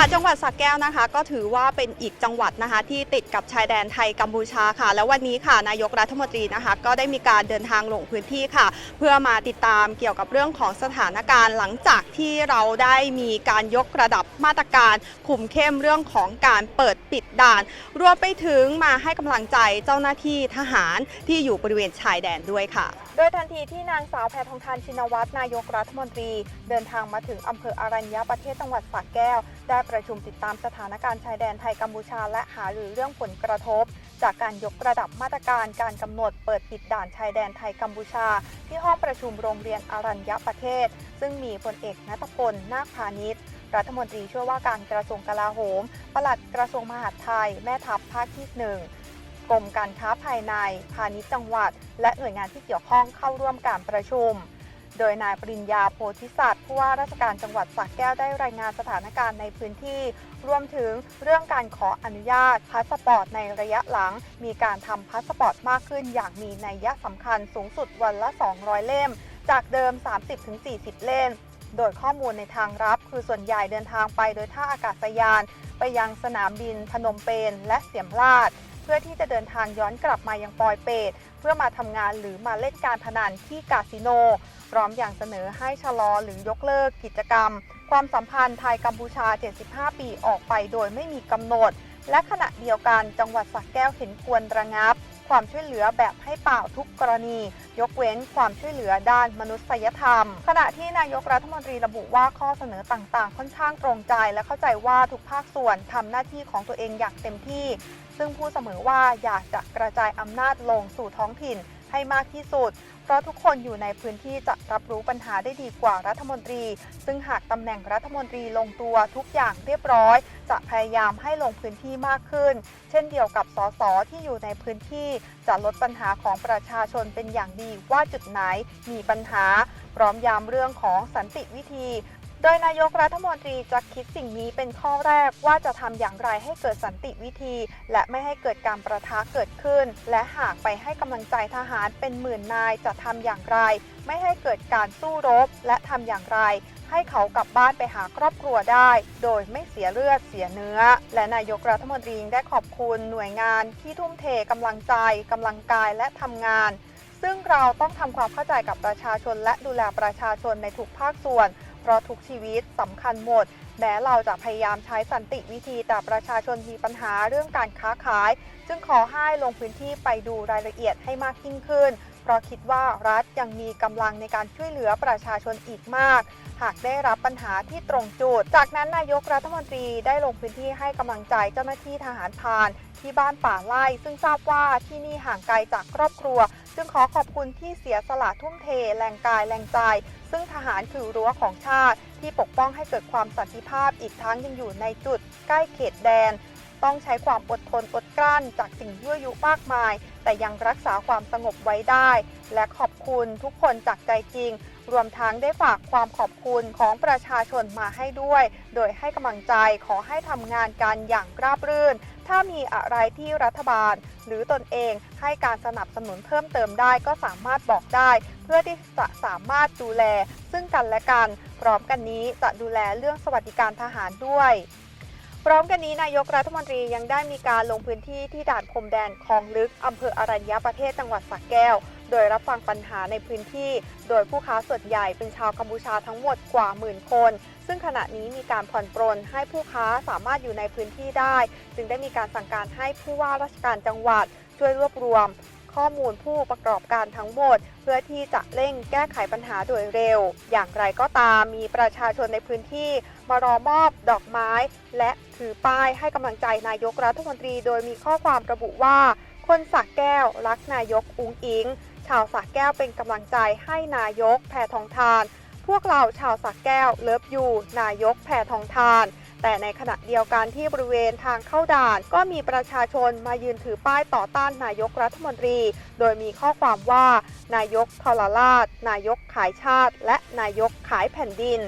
ค่ะจังหวัดสระแก้วนะคะ ก็ถือว่าเป็นอีกจังหวัดนะคะ ที่ติดกับชายแดนไทยกัมพูชาค่ะ แล้ววันนี้ค่ะนายกรัฐมนตรีนะคะ ก็ได้มีการเดินทางลงพื้นที่ค่ะ เพื่อมาติดตามเกี่ยวกับเรื่องของสถานการณ์ หลังจากที่เราได้มีการยกระดับมาตรการคุมเข้มเรื่องของการเปิดปิดด่าน รวมไปถึงมาให้กำลังใจเจ้าหน้าที่ทหารที่อยู่บริเวณชายแดนด้วยค่ะ โดยทันทีที่นางสาวแพทองทานชินวัตรนายกรัฐมนตรี เดินทางมาถึงอำเภออารัญญประเทศจังหวัดสระแก้วได้ประชุมติดตามสถานการณ์ชายแดนไทยกัมพูชา และหารือเรื่องผลกระทบ จากการยกระดับมาตรการการกำหนดเปิดปิดด่านชายแดนไทยกัมพูชา ที่ห้องประชุมโรงเรียนอารัญญประเทศ ซึ่งมีพลเอกนัทพลนาคพาณิชย์รัฐมนตรีช่วยว่าการกระทรวงกลาโหม ปลัดกระทรวงมหาดไทย แม่ทัพภาคที่หนึ่งกรมการค้าภายใน พาณิชย์จังหวัด และหน่วยงานที่เกี่ยวข้องเข้าร่วมการประชุม โดยนายปริญญาโพธิสัตว์ผู้ว่าราชการจังหวัดสระแก้วได้รายงานสถานการณ์ในพื้นที่ รวมถึงเรื่องการขออนุญาตพาสปอร์ตในระยะหลัง มีการทำพาสปอร์ตมากขึ้นอย่างมีนัยยะสำคัญสูงสุดวันละ 200 เล่ม จากเดิม 30-40 เล่ม โดยข้อมูลในทางรับ คือส่วนใหญ่เดินทางไปโดยท่าอากาศยาน ไปยังสนามบินพนมเปญและเสียมราช พื่อที่จะเดินทางย้อนกลับมายังปอยเปตเพื่อมาทำงานหรือมาเล่นการพนันที่คาสิโน พร้อมอย่างเสนอให้ชะลอหรือยกเลิกกิจกรรม ความสัมพันธ์ไทยกัมพูชา 75 ปีออกไปโดยไม่มีกำหนด และขณะเดียวกันจังหวัดสักแก้วเห็นควรระงับ ความช่วยเหลือแบบให้เปล่าทุกกรณี ยกเว้นความช่วยเหลือด้านมนุษยธรรม ขณะที่นายกรัฐมนตรีระบุว่าข้อเสนอต่างๆ ค่อนข้างตรงใจ และเข้าใจว่าทุกภาคส่วนทำหน้าที่ของตัวเองอย่างเต็มที่ ซึ่งพูดเสมอว่าอยากจะกระจายอำนาจลงสู่ท้องถิ่น ให้มากที่สุด เพราะทุกคนอยู่ในพื้นที่จะรับรู้ปัญหาได้ดีกว่ารัฐมนตรี ซึ่งหากตำแหน่งรัฐมนตรีลงตัวทุกอย่างเรียบร้อย จะพยายามให้ลงพื้นที่มากขึ้น เช่นเดียวกับสสที่อยู่ในพื้นที่จะลดปัญหาของประชาชนเป็นอย่างดีว่าจุดไหนมีปัญหาพร้อมย้ำเรื่องของสันติวิธี โดยนายกรัฐมนตรีจะคิดสิ่งนี้เป็นข้อแรกว่าจะทำอย่างไรให้เกิดสันติวิธี และไม่ให้เกิดการประทะเกิดขึ้น และหากไปให้กำลังใจทหารเป็นหมื่นนายจะทำอย่างไร ไม่ให้เกิดการสู้รบ และทำอย่างไร ให้เขากลับบ้านไปหาครอบครัวได้ โดยไม่เสียเลือดเสียเนื้อ และนายกรัฐมนตรีได้ขอบคุณหน่วยงานที่ทุ่มเทกำลังใจกำลังกายและทำงาน ซึ่งเราต้องทำความเข้าใจกับประชาชนและดูแลประชาชนในทุกภาคส่วน เพราะทุกชีวิตสำคัญหมด แม้เราจะพยายามใช้สันติวิธีแต่ประชาชนมีปัญหาเรื่องการค้าขาย จึงขอให้ลงพื้นที่ไปดูรายละเอียดให้มากยิ่งขึ้น ราะคิดว่ารัฐยังมีกำลังในการช่วยเหลือประชาชนอีกมาก หากได้รับปัญหาที่ตรงจุด จากนั้นนายกรัฐมนตรีได้ลงพื้นที่ให้กำลังใจเจ้าหน้าที่ทหารพานที่บ้านป่าไร่ซึ่งทราบว่าที่นี่ห่างไกลจากครอบครัวจึงขอขอบคุณที่เสียสละทุ่มเท แรงกายแรงใจ ซึ่งทหารคือรั้วของชาติ ที่ปกป้องให้เกิดความสันติภาพอีกทั้งยังอยู่ในจุด ใกล้เขตแดน ต้องใช้ความอดทนอดกลั้นจากสิ่งยั่วยุมากมาย แต่ยังรักษาความสงบไว้ได้ และขอบคุณทุกคนจากใจจริง รวมทั้งได้ฝากความขอบคุณของประชาชนมาให้ด้วย โดยให้กำลังใจขอให้ทำงานกันอย่างราบรื่น ถ้ามีอะไรที่รัฐบาล หรือตนเองให้การสนับสนุนเพิ่มเติมได้ก็สามารถบอกได้ เพื่อที่จะสามารถดูแล ซึ่งกันและกัน พร้อมกันนี้จะดูแลเรื่องสวัสดิการทหารด้วย ร้อมกันนี้นายกรัฐมนตรียังได้มีการลงพื้นที่ที่ด่านพรมแดนคลองลึกอำเภออรัญญประเทศจังหวัดสระแก้ว โดยรับฟังปัญหาในพื้นที่ โดยผู้ค้าส่วนใหญ่เป็นชาวกัมพูชาทั้งหมดกว่าหมื่นคน ซึ่งขณะนี้มีการผ่อนปรนให้ผู้ค้าสามารถอยู่ในพื้นที่ได้ จึงได้มีการสั่งการให้ผู้ว่าราชการจังหวัดช่วยรวบรวม ข้อมูลผู้ประกอบการทั้งหมด เพื่อที่จะเร่งแก้ไขปัญหาโดยเร็ว อย่างไรก็ตามมีประชาชนในพื้นที่มารอมอบดอกไม้ และถือป้ายให้กำลังใจนายกรัฐมนตรี โดยมีข้อความระบุว่า คนสักแก้วรักนายกอุงอิง ชาวสักแก้วเป็นกำลังใจให้นายกแพทองทาน พวกเราชาวสักแก้วเลิฟยูนายกแพทองทาน แต่ในขณะเดียวกันที่บริเวณทางเข้าด่าน ก็มีประชาชนมายืนถือป้ายต่อต้านนายกรัฐมนตรี โดยมีข้อความว่า นายกทรราช นายกขายชาติ และนายกขายแผ่นดิน